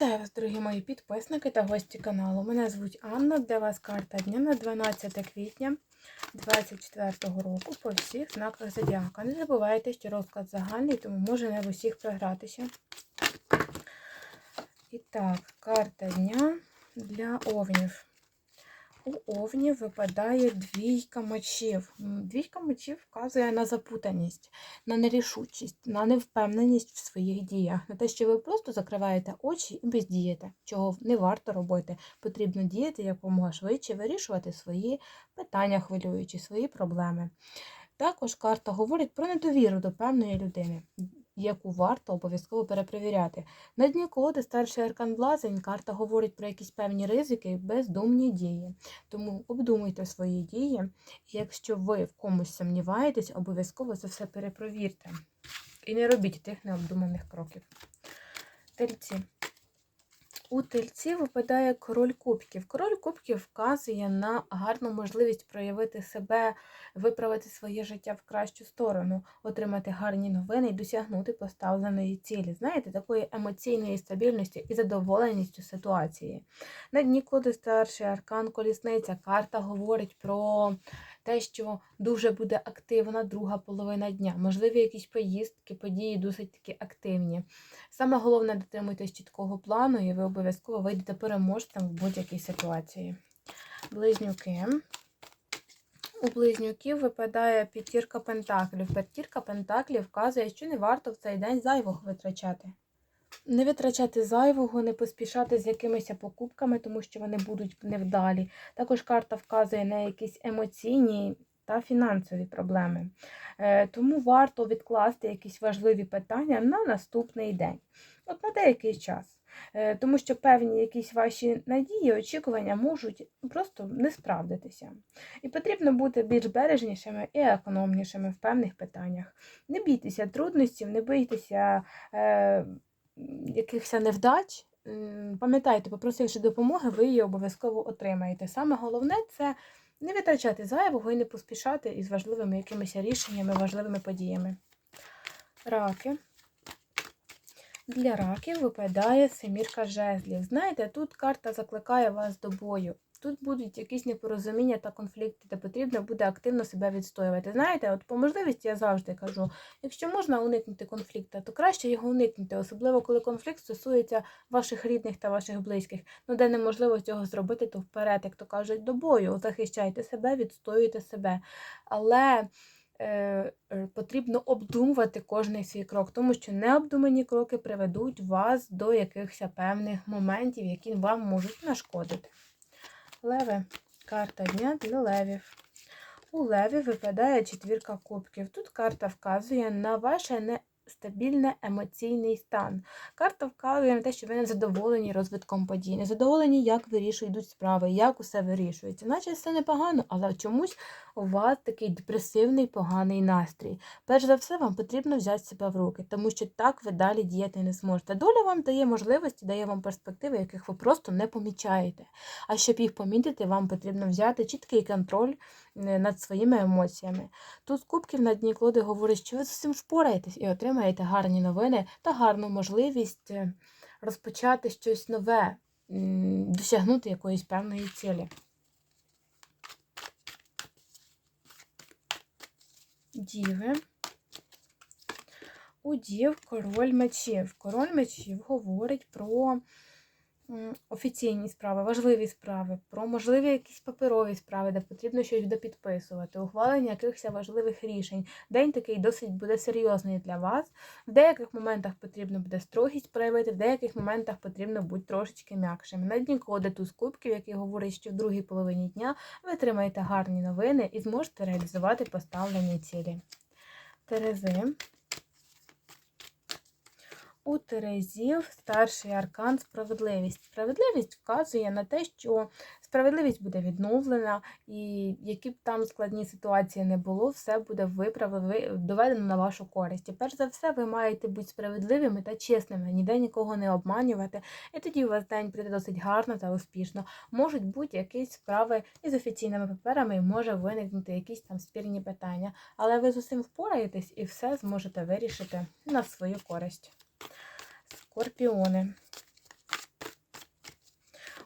Вітаю вас, дорогі мої підписники та гості каналу. Мене звуть Анна. Для вас карта дня на 12 квітня 2024 року по всіх знаках зодіака. Не забувайте, що розклад загальний, тому може не в усіх програтися. І так, карта дня для овнів. У овнів випадає двійка мечів. Двійка мечів вказує на запутаність, на нерішучість, на невпевненість в своїх діях, на те, що ви просто закриваєте очі і бездієте, чого не варто робити. Потрібно діяти якомога швидше, вирішувати свої питання, хвилюючі, свої проблеми. Також карта говорить про недовіру до певної людини, яку варто обов'язково перепровіряти. На дні колоди старший аркан Блазень карта говорить про якісь певні ризики і бездумні дії. Тому обдумуйте свої дії. І якщо ви в комусь сумніваєтесь, обов'язково це все перепровірте. І не робіть тих необдуманих кроків. Тельці. У тельці випадає король кубків. Король кубків вказує на гарну можливість проявити себе, виправити своє життя в кращу сторону, отримати гарні новини і досягнути поставленої цілі. Знаєте, такої емоційної стабільності і задоволеністю ситуації. На дні коди старший аркан колісниця. Карта говорить про те, що дуже буде активна друга половина дня. Можливі якісь поїздки, події досить таки активні. Саме головне дотримуйтесь чіткого плану, і ви обов'язково вийдете переможцем в будь-якій ситуації. Близнюки. У близнюків випадає п'ятірка пентаклів. П'ятірка пентаклів вказує, що не варто в цей день зайвого витрачати. Не витрачати зайвого, не поспішати з якимись покупками, тому що вони будуть невдалі. Також карта вказує на якісь емоційні та фінансові проблеми. Е, Тому варто відкласти якісь важливі питання на наступний день, от на деякий час. Е, Тому що певні якісь ваші надії, очікування можуть просто не справдитися. І потрібно бути більш бережнішими і економнішими в певних питаннях. Не бійтеся трудностей, не бійтеся е, якихось невдач. Пам'ятайте, попросивши допомоги, ви її обов'язково отримаєте. Саме головне це не витрачати зайвого і не поспішати із важливими якимись рішеннями, важливими подіями. Раки. Для раків випадає семірка жезлів. Знаєте, тут карта закликає вас до бою. Тут будуть якісь непорозуміння та конфлікти, де потрібно буде активно себе відстоювати. Знаєте, от по можливості я завжди кажу, якщо можна уникнути конфлікту, то краще його уникнути, особливо коли конфлікт стосується ваших рідних та ваших близьких. Ну, де неможливо цього зробити, то вперед, як то кажуть, до бою. Захищайте себе, відстоюйте себе. Але е, е, потрібно обдумувати кожний свій крок, тому що необдумані кроки приведуть вас до якихось певних моментів, які вам можуть нашкодити. Леви. Карта дня для левів. У леві випадає четвірка кубків. Тут карта вказує на ваше нестабільний емоційний стан. Карта вказує на те, що ви не задоволені розвитком подій, не задоволені, як вирішують справи, як усе вирішується. Наче все непогано, але чомусь у вас такий депресивний, поганий настрій. Перш за все, вам потрібно взяти себе в руки, тому що так ви далі діяти не зможете. Доля вам дає можливості, дає вам перспективи, яких ви просто не помічаєте. А щоб їх помітити, вам потрібно взяти чіткий контроль е, над своїми емоціями. Тут кубків на дні колоди говорить, що ви з цим впораєтесь і отримаєте гарні новини та гарну можливість е, розпочати щось нове, досягнути якоїсь певної цілі. Діви. У дів король мечів. Король мечів говорить про офіційні справи, важливі справи, про можливі якісь паперові справи, де потрібно щось допідписувати, ухвалення якихось важливих рішень. День такий досить буде серйозний для вас. В деяких моментах потрібно буде строгість проявити, в деяких моментах потрібно бути трошечки м'якшим. На дні коди туз кубків, який говорить, що в другій половині дня ви отримаєте гарні новини і зможете реалізувати поставлені цілі. Терези. У Терезів старший аркан справедливість. Справедливість вказує на те, що справедливість буде відновлена, і які б там складні ситуації не було, все буде виправлено, доведено на вашу користь. І перш за все, ви маєте бути справедливими та чесними, ніде нікого не обманювати. І тоді у вас день прийде досить гарно та успішно. Можуть бути якісь справи із офіційними паперами, і може виникнути якісь там спірні питання. Але ви з усім впораєтесь і все зможете вирішити на свою користь. Скорпіони.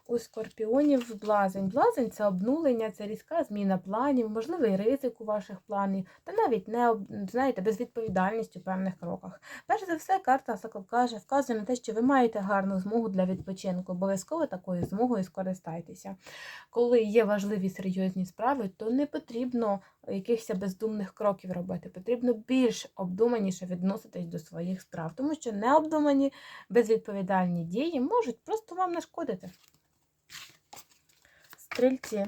У скорпіонів блазень. Блазень це обнулення, це різка зміна планів, можливий ризик у ваших планів, та навіть не знаєте, безвідповідальність у певних кроках. Перш за все, карта каже, вказує на те, що ви маєте гарну змогу для відпочинку. Обов'язково такою змогою скористайтеся. Коли є важливі серйозні справи, то не потрібно якихось бездумних кроків робити. Потрібно більш обдуманіше відноситись до своїх справ, тому що необдумані безвідповідальні дії можуть просто вам нашкодити. Стрільці.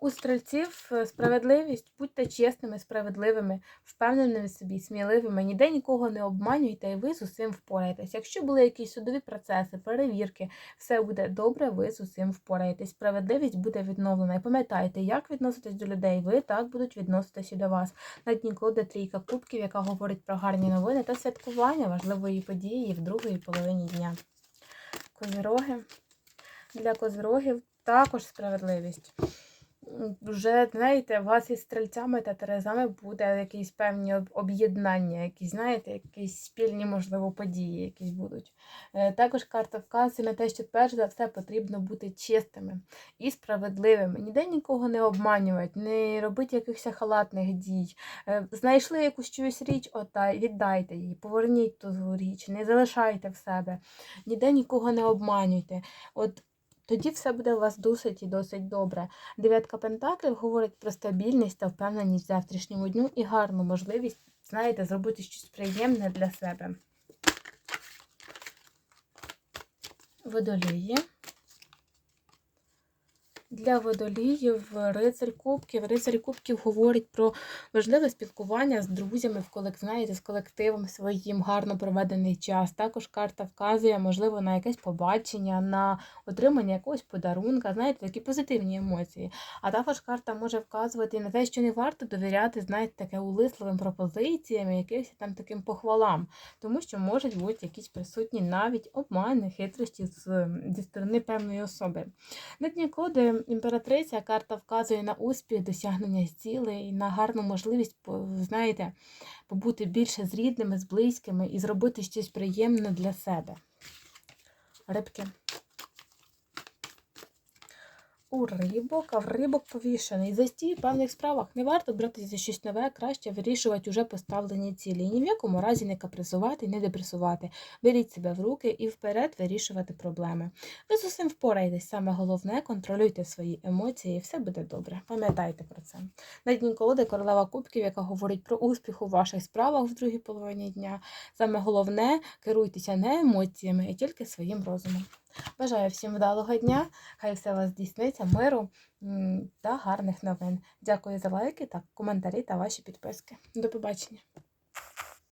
У стрільців е, справедливість, будьте чесними, справедливими, впевненими в собі, сміливими, ніде нікого не обманюйте, і ви з усім впораєтесь. Якщо були якісь судові процеси, перевірки, все буде добре, ви з усім впораєтесь. Справедливість буде відновлена. І пам'ятайте, як відноситесь до людей, ви так будуть відноситись і до вас. На дні кладе трійка кубків, яка говорить про гарні новини та святкування важливої події в другій половині дня. Козироги. Для козирогів також справедливість. Вже, знаєте, у вас із стрільцями та терезами буде якісь певні об'єднання, якісь, знаєте, якісь спільні, можливо, події якісь будуть. Е, Також карта вказує на те, що перш за все потрібно бути чистими і справедливими. Ніде нікого не обманювати, не робити якихось халатних дій. Е, Знайшли якусь чиюсь річ, ота, віддайте її, поверніть ту річ, не залишайте в себе. Ніде нікого не обманюйте. От тоді все буде у вас досить і досить добре. Дев'ятка пентаклів говорить про стабільність та впевненість в завтрашньому дню і гарну можливість, знаєте, зробити щось приємне для себе. Водолії. Для водоліїв рицарь кубків. Рицарь кубків говорить про важливе спілкування з друзями в колек... знаєте, з колективом своїм, гарно проведений час. Також карта вказує, можливо, на якесь побачення, на отримання якогось подарунка, знаєте, такі позитивні емоції. А також карта може вказувати на те, що не варто довіряти, знаєте, таке улисливим пропозиціям, якимось там таким похвалам, тому що можуть бути якісь присутні навіть обмани, хитрощі з, зі сторони певної особи. На коди імператриця карта вказує на успіх, досягнення цілей, на гарну можливість, знаєте, побути більше з рідними, з близькими і зробити щось приємне для себе. Рибки. У рибок, а в рибок повішений. Застій в певних справах не варто братися за щось нове, краще вирішувати уже поставлені цілі. І ні в якому разі не капризувати, не депресувати. Беріть себе в руки і вперед вирішувати проблеми. Ви з усім впораєтесь. Саме головне, контролюйте свої емоції, і все буде добре. Пам'ятайте про це. На дні колоди королева кубків, яка говорить про успіх у ваших справах в другій половині дня. Саме головне, керуйтеся не емоціями, а тільки своїм розумом. Бажаю всім вдалого дня, хай все вас здійсниться, миру та гарних новин. Дякую за лайки та коментарі та ваші підписки. До побачення!